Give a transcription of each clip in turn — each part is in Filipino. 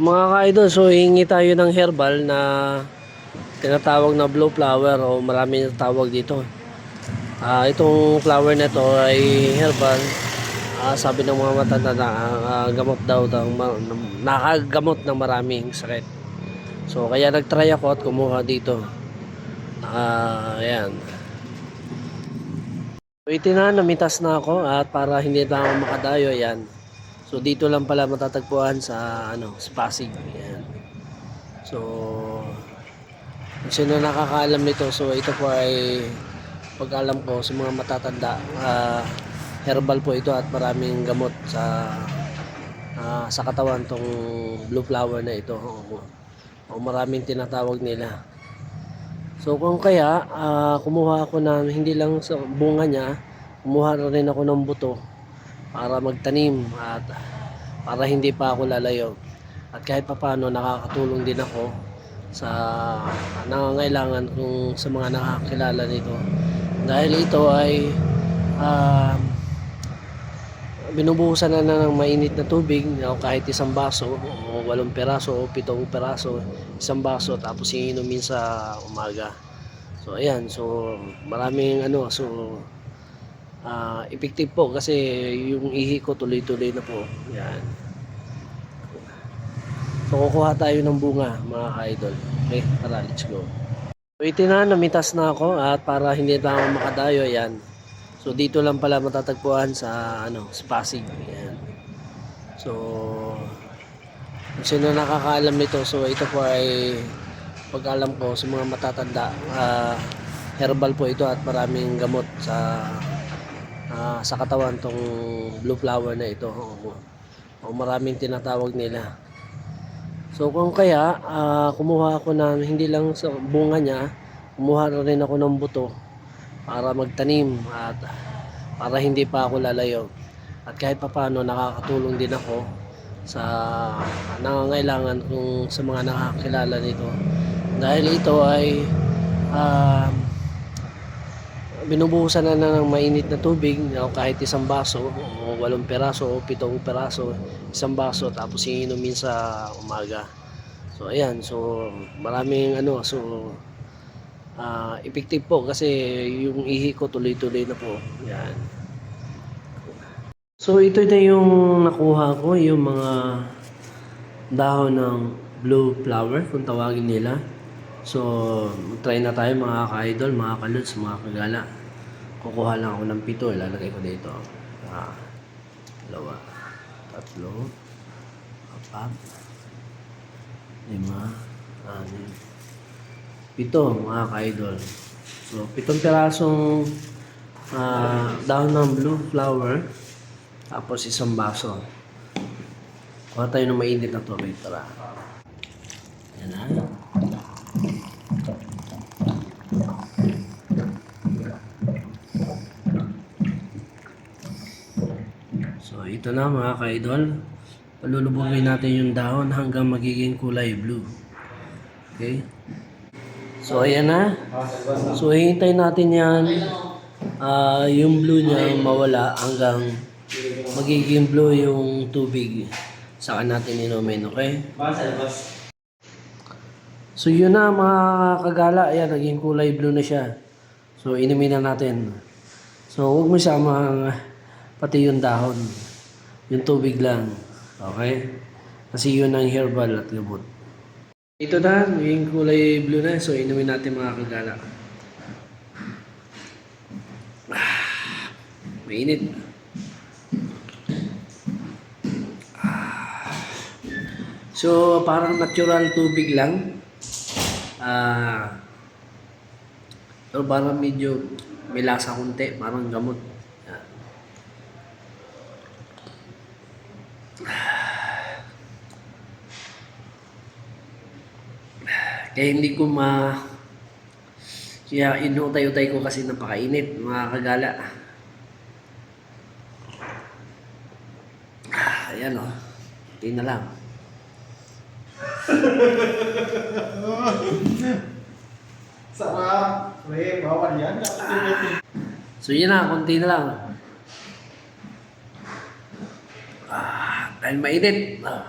Mga ka-idol, so hingi tayo ng herbal na tinatawag na blue flower o marami na tawag dito. Ah, itong flower na to ay herbal. Ah, sabi ng mga matanda na ah, gamot daw daw nakagamot ng maraming sakit. So kaya nagtry ako at kumuha dito. Ah, ayan. So ito na, ako at para hindi na ako makadayo, yan. So dito lang pala matatagpuan sa ano, sa Pasig. Yan. So sino nakakaalam nito, so ito po ay pag alam ko sa mga matatanda, ah, herbal po ito at maraming gamot sa ah, sa katawan tong blue flower na ito. O, o maraming tinatawag nila. So kung kaya, ah, kumuha ako ng hindi lang sa bunga niya, kumuha rin ako ng buto para magtanim at para hindi pa ako lalayo. At kahit papano nakakatulong din ako sa nangangailangan kung sa mga nakakilala nito. Dahil ito ay ah, binubuhusan na, na ng mainit na tubig o kahit isang baso o walong peraso o pitong peraso isang baso tapos iinumin sa umaga so ayan so maraming ano so ah effective po kasi yung ihi ko tuloy-tuloy na po. Yan. So kukuha tayo ng bunga mga ka-idol. Okay tara let's go. So ito na namitas na ako at para hindi na ako makadayo yan. So dito lang pala matatagpuan sa ano, sa Pasig. Ayan. So kung sino nakakaalam nito, so ito po ay pag alam ko sa mga matatanda, ah, herbal po ito at maraming gamot sa ah, sa katawan tong blue flower na ito. O, o maraming tinatawag nila. So kung kaya, ah, kumuha ako ng hindi lang sa bunga niya, kumuha na rin ako ng buto para magtanim at para hindi pa ako lalayo. At kahit papano nakakatulong din ako sa nangangailangan kung sa mga nakakilala nito. Dahil ito ay ah, binubuhusan na, ng mainit na tubig o kahit isang baso o walong peraso o pitong peraso isang baso tapos iinumin sa umaga so ayan so maraming ano so ah effective po kasi yung ihi ko tuloy-tuloy na po. Yan. So ito na yung nakuha ko, yung mga dahon ng blue flower kung tawagin nila. So try na tayo mga ka-idol, mga kaluts, mga kagala. Kukuha lang ako ng pito, ilalagay ko dito. Ah, dalawa, tatlo, apat, lima, anim, Pito, mga ka-idol. So, pitong pirasong ah, dahon ng blue flower. Tapos isang baso. Kuha tayo ng mainit na tubig. Tara. Yan na. So, ito na mga ka-idol. Palulubugin natin yung dahon hanggang magiging kulay blue. Okay? So ayan na. So hintay natin yan. ah yung blue niya mawala hanggang magiging blue yung tubig. Saka natin inumin, okay? So yun na mga kagala. Ayan, naging kulay blue na siya. So inumin na natin. So huwag mo sama pati yung dahon. Yung tubig lang. Okay? Kasi yun ang herbal at gamot. Ito na, yung kulay blue na. So, inumin natin mga kagala. Ah, mainit. Ah. So, parang natural tubig lang. Ah, pero parang medyo may lasa konti, parang gamot. Kaya hindi ko ma... Kaya inutay-utay ko kasi napakainit, mga kagala. Ah, ayan o. Oh. Hindi na lang. Sarap. Pre, bawal yan. So yun na, konti na lang. Ah, dahil mainit. Ah.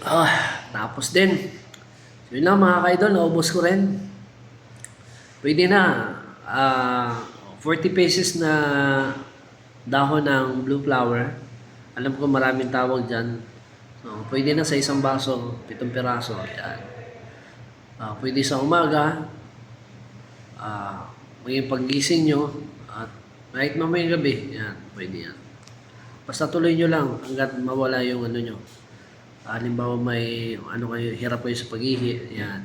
ah, Ah. tapos din. So yun lang mga kaidol, naubos ko rin. Pwede na. Ah, uh, 40 pesos na dahon ng blue flower. Alam ko maraming tawag dyan. So, pwede na sa isang baso, pitong piraso. Yan. Ah, pwede sa umaga. Ah, maging paggising nyo. At kahit mamayang gabi. Yan, pwede yan. Basta tuloy nyo lang hanggat mawala yung ano nyo. Halimbawa may ano kayo, hirap kayo sa pag-ihi. Yan.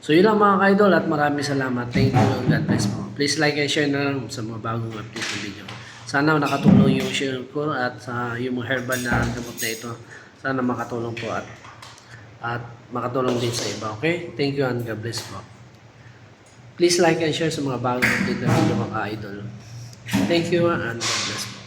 So yun lang mga ka-idol at maraming salamat. Thank you and God bless po. Please like and share na lang sa mga bagong update na video. Sana nakatulong yung share ko at sa yung mga herbal na gamot na ito. Sana makatulong po at at makatulong din sa iba. Okay? Thank you and God bless po. Please like and share sa mga bagong update na video mga ka-idol. Thank you and God bless po.